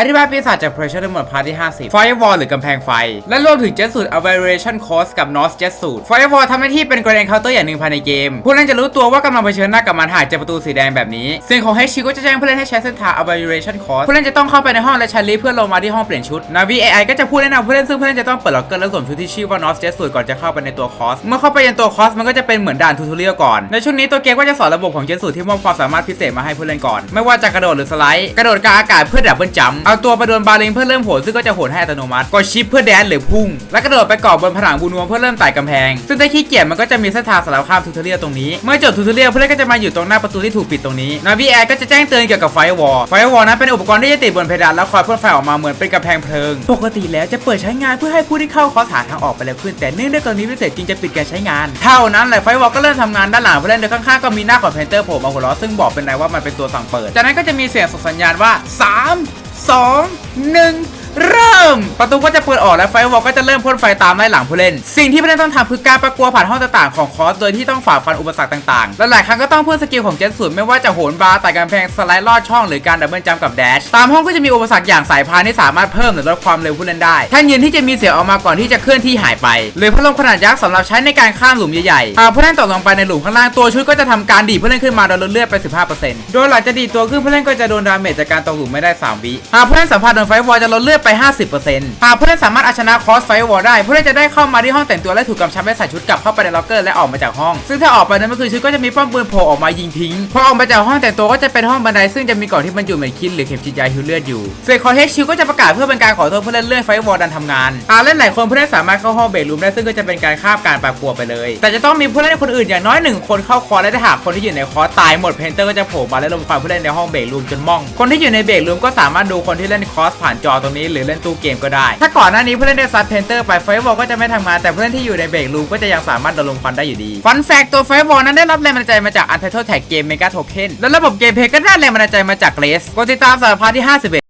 อธิบายปีศาจจาก Pressure ทั้งหมดพาร์ทที่ 50 Firewall หรือกำแพงไฟ และรวมถึง Jet Suit Aberration Cost กับ North Jet Suit Firewall ทำหน้าที่เป็น Grand Encounter อย่างหนึ่งภายในเกม ผู้เล่นจะรู้ตัวว่ากำลังเผชิญหน้ากับมันหากเจอประตูสีแดงแบบนี้ ซึ่งของ HQ ก็จะแจ้งผู้เล่นให้ใช้เส้นทาง Aberration Cost ผู้เล่นจะต้องเข้าไปในห้องและใช้นลิฟต์เพื่อลงมาที่ห้องเปลี่ยนชุด Navi AI ก็จะพูดแนะนำผู้เล่นซึ่งผู้เล่นจะต้องเปิดล็อกเกอร์และสวมชุดที่ชื่อว่า North Jet Suit ก่อนจะเข้าไปในตัวคอสเมื่อเข้าไปยังตัวคอสมันก็จะเป็นเหมือนด่านทูทเรียลก่อนในช่วงนี้ตัวเกมก็จะสอนระบบของ Jet Suit ที่มอบความสามารถพิเศษมาให้ผู้เล่นก่อน ไม่ว่าจะกระโดดหรือสไลด์กระโดดกลางอากาศเพื่อดับเบิลจัมป์เอาตัวไปโดนบาเลงเพื่อเริ่มโหนซึ่งก็จะโหนให้อัตโนมัติ กดชิปเพื่อแดนหรือพุ่ง และกระโดดไปเกาะบนผนังบูนวมเพื่อเริ่มไต่กำแพง ซึ่งถ้าขี้เกียจมันก็จะมีเส้นทางสำหรับข้ามทูทเรียลตรงนี้ เมื่อจบทูทเรียลผู้เล่นก็จะมาอยู่ตรงหน้าประตูที่ถูกปิดตรงนี้ Navi Air ก็จะแจ้งเตือนเกี่ยวกับไฟวอลไฟวอลนั้นเป็นอุปกรณ์ที่จะติดบนเพดานแล้วคอยพ่นไฟออกมาเหมือนเป็นกำแพงเพลิง ปกติแล้วจะเปิดใช้งานเพื่อให้ผู้ที่เข้าคอสหาทางออกไปเร็วขึ้นแต่เนื่องด้วยกรณีพิเศษจึงจะปิดการใช้งาน เท่านั้นแหละไฟวอลก็เริ่มทำงานด้านหลังผู้เล่นโดยข้างๆก็มีหน้าของเพนเตอร์โผล่มาหัวเราะซึ่งบอกเป็นนายว่ามันเป็นตัวสั่งเปิด จากนั้นก็จะมีเสียงส่งสัญญาณว่า 3 2 1 เริ่ม ประตูก็จะเปิดออกและไฟวอลก็จะเริ่มพ่นไฟตามไล่หลังผู้เล่น สิ่งที่ผู้เล่นต้องทำคือการประกวผ่านห้องต่างๆของคอร์สโดยที่ต้องฝ่าฟันอุปสรรคต่างๆและหลายครั้งก็ต้องเพิ่มสกิลของเจ็ตสูตรไม่ว่าจะโหนบาร์ไต่กำแพงสไลด์ลอดช่องหรือการดับเบิลจัมกับแดชตามห้องก็จะมีอุปสรรคอย่างสายพานที่สามารถเพิ่มหรือลดความเร็วผู้เล่นได้ท่านยืนที่จะมีเสียงออกมาก่อนที่จะเคลื่อนที่หายไปหรือพัดลมขนาดยักษ์สำหรับใช้ในการข้ามหลุมใหญ่ๆหากผู้เล่นตกลงไปในหลุมข้างล่างตัวชุดก็จะทำการดีดผู้เล่นขึ้นมาโดยลดเลือดไป 15%โดยหลังจากดีตัวขึ้นผู้เล่นก็จะโดนดาเมจจากการตกหลุมไม่ได้ 3 วิหากผู้เล่นสัมผัสโดนไฟวอลจะลดเลือดไป 50%หากผู้เล่นสามารถเอาชนะคอสไฟวอลได้ ผู้เล่นจะได้เข้ามาที่ห้องแต่งตัวและถูกกำชับให้ใส่ชุดกลับเข้าไปในล็อกเกอร์และออกมาจากห้อง ซึ่งถ้าออกไปนั้นก็คือชุดก็จะมีป้อมปืนโผล่ออกมายิงทิ้ง พอออกมาจากห้องแต่งตัวก็จะเป็นห้องบันไดซึ่งจะมีกล่องที่บรรจุเหมือนคิดหรือเข็มฉีดยาฮิวเลือดอยู่ส่วนคอเฮชิวก็จะประกาศเพื่อเป็นการขอโทษผู้เล่นเลื่อนไฟวอลดันทำงานหาเล่นหลายคนผู้เล่นสามารถเข้าห้องเบรกรูมได้ซึ่งก็จะเป็นการคาบการปากลัวไปเลย แต่จะต้องมีผู้เล่นคนอื่นอย่างน้อยหนึ่งคนเข้าคอร์และถ้าหากคนที่อยู่ในคอร์ตายหมดเพนเตอร์ก็จะโผล่มาและลมควันผู้เล่นในห้องเบรรูมจนม่อง คนที่อยู่ในเบรรูมก็สามารถดูคนที่เล่นคอร์สผ่านจอตรงนี้หรือเล่นตู้เกมก็ได้ ถ้าก่อนหน้านี้ผู้เล่นได้ซัดเพนเตอร์ไปไฟวอลก็จะไม่ทำงานแต่ผู้เล่นที่อยู่ในเบรกรูมก็จะยังสามารถโดนลมควันได้อยู่ดีฟันแฟกตัวไฟวอลนั้นได้รับแรงบันดาลใจมาจากอันเทอร์แท็กเกมเมกาโทเค็นและระบบเกมเพลย์ก็ได้แรงบันดาลใจมาจากเกรสกดติดตามสารพัดที่51